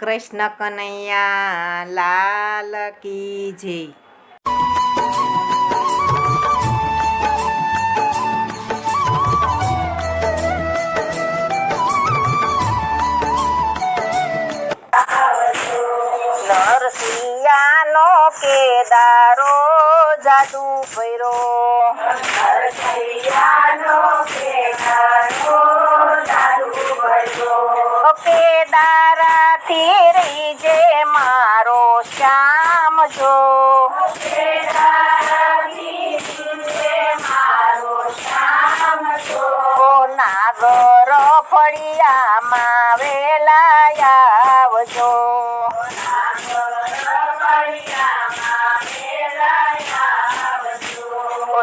કૃષ્ણ કનૈયા લાલ કી જય. કેદારો જાદુ ભૈરો કેદારાથી ફળિયામાં વેલા આવજો.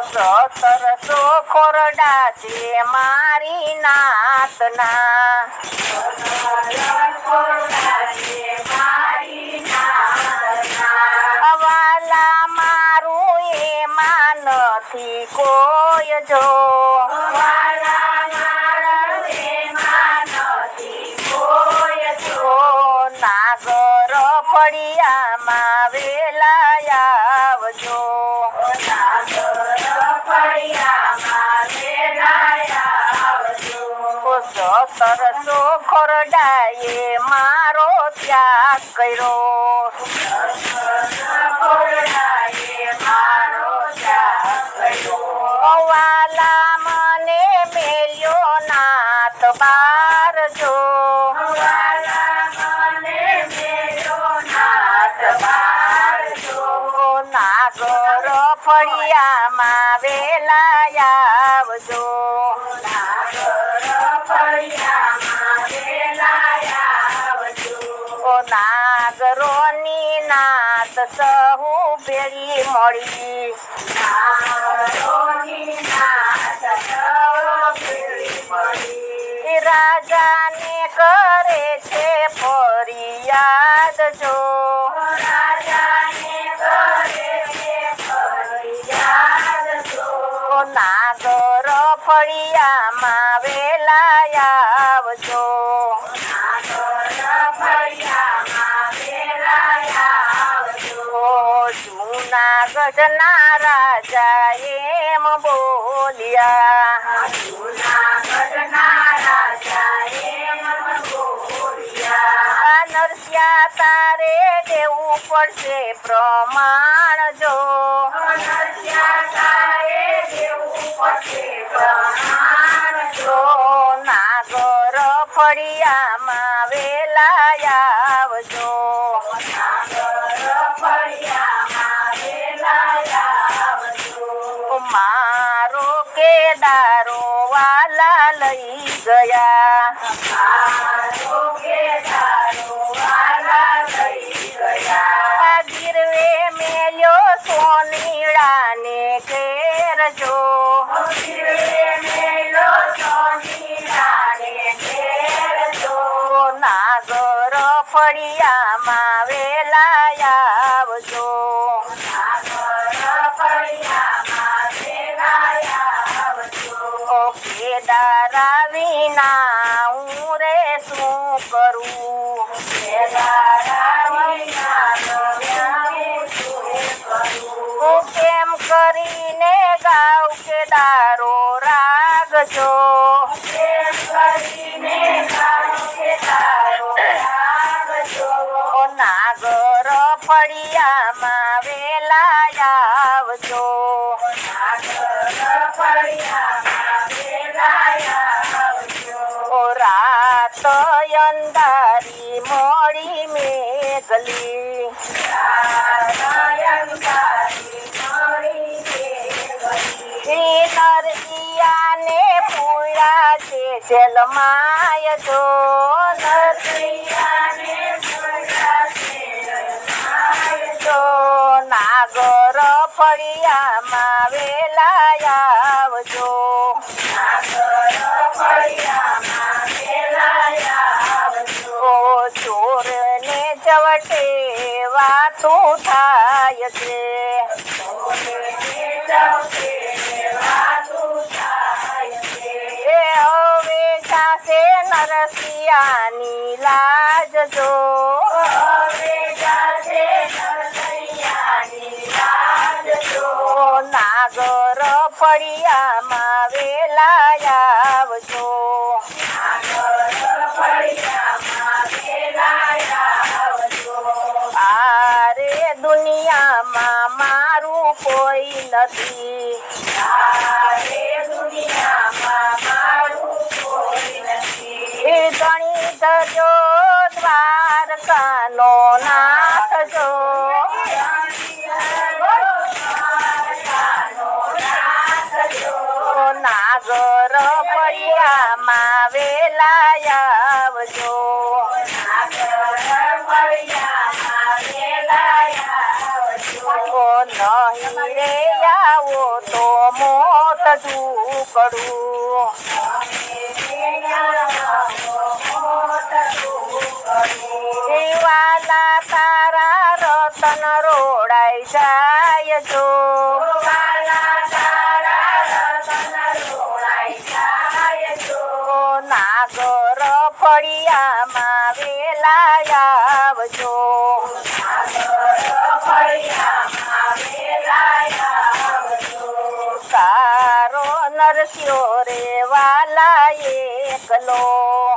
સતરસો ખોરડા છે મારી નાતના. ત્યાગ કર્યો વાલા મને મેલ્યો નાથ બાર જો નાત સહુ ભેળી મળી. રાજાને કરે છે ફરિયાદ જો. નાગર ફળિયામાં વેલાયા આવજો. જૂનાગઢના રાજા એમ બોલ્યા નરસિયા તારે દેવું પડશે પ્રમાણ જો નાગર ફળિયામાં વેલાયા આવજો. લઈ ગયા ગીરવે મેલ્યો સોનીડાને ઘેર જો ઓ નાગર ફળિયામાં ઓ નાગર ફળિયામાં વેલા આવજો. રાત અંધારી મોડી મેઘલી. જલમાય જો જો નાગર ફળિયામાં વેલા આવજો. ઓ ચોર ને ચવટે વાતું થાય છે. નરસૈયાની લાજો નાગર ફળિયામાં વેલા આવજો. આરે દુનિયામાં મારું કોઈ નથી. થજો દ્વારકાનો નાથ જો. નાગર ફળિયામાં વેલાયાવજો નહીં રે આવો તો મોત ઢૂકડું જીવાલા તારા રતન રોડાઈ જાય જો. નાગર ફળિયામાં વેલા આવજો. સારો નરસ્યો રે વાલા એકલો.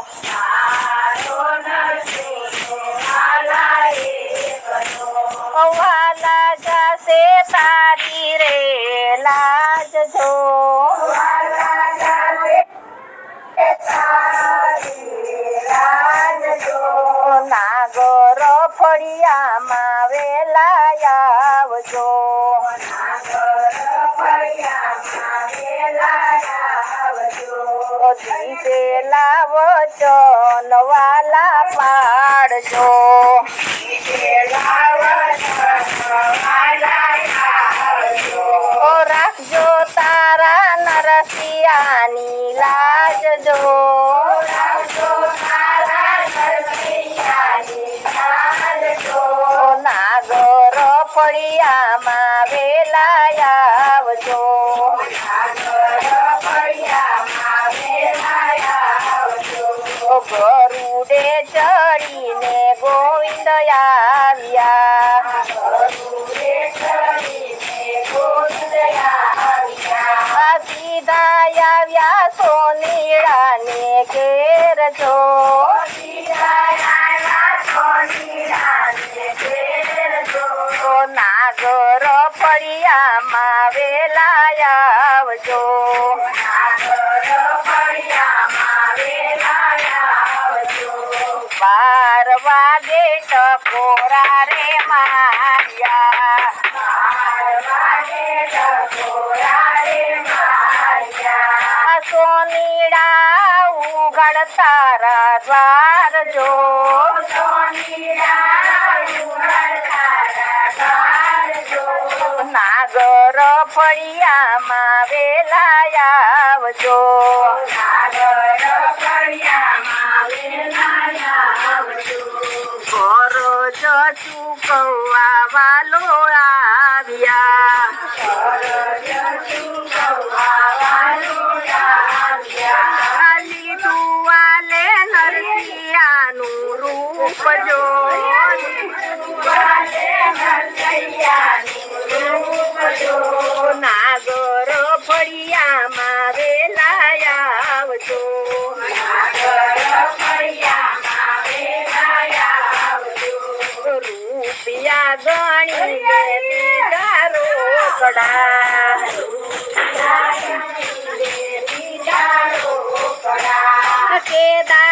જો નાગર ફળિયામાં વેલા આવજો. દીપે લાવજો નવાલા પાડજો. આવ્યા સીધા આવ્યા સોનીડાને ઘેર જો નાગર ફળિયામાં વેલા આવજો ટકોરા રે માયા સોનીડા ઉઘડ તારા દ્વાર જો નાગર ફળિયામાં વેલાયા આવજો. ઘરો કૌવા વાલો આવ્યા. ખાલી તુવાલે નરસિયાનું રૂપ જો. નાગર ફળિયામાં વેલા આવજો. બીજા રોકડા કેદારો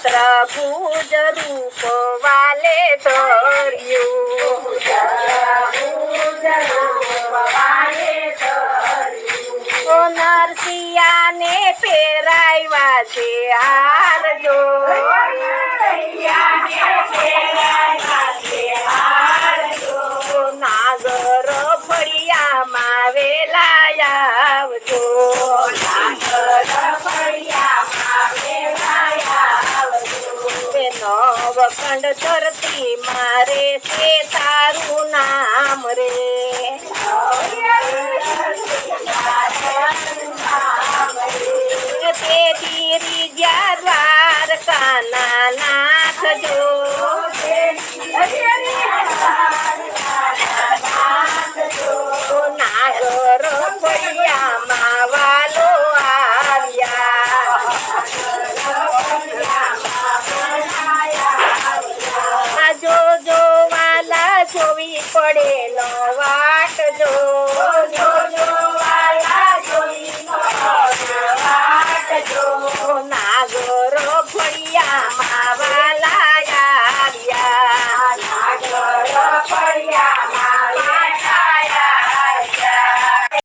છત્ર જ રૂપ વાલે ધર્યું. ધરતી મારે છે તારું નામ રે.